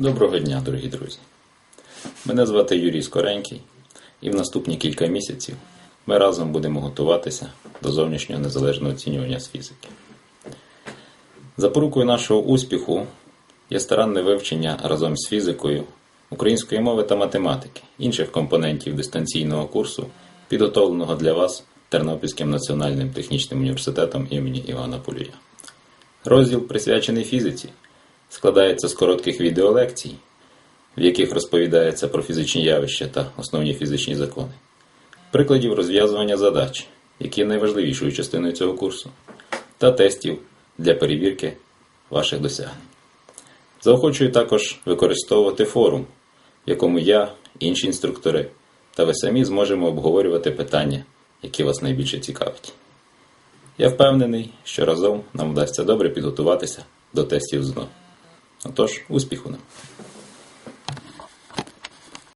Доброго дня, дорогі друзі. Мене звати Юрій Скоренький, і в наступні кілька місяців ми разом будемо готуватися до зовнішнього незалежного оцінювання з фізики. Запорукою нашого успіху є старанне вивчення разом з фізикою української мови та математики, інших компонентів дистанційного курсу, підготовленого для вас Тернопільським національним технічним університетом імені Івана Полюя. Розділ, присвячений фізиці, складається з коротких відеолекцій, в яких розповідається про фізичні явища та основні фізичні закони, прикладів розв'язування задач, які є найважливішою частиною цього курсу, та тестів для перевірки ваших досягнень. Заохочую також використовувати форум, в якому я, інші інструктори та ви самі зможемо обговорювати питання, які вас найбільше цікавить. Я впевнений, що разом нам вдасться добре підготуватися до тестів ЗНО. Отож, успіху нам!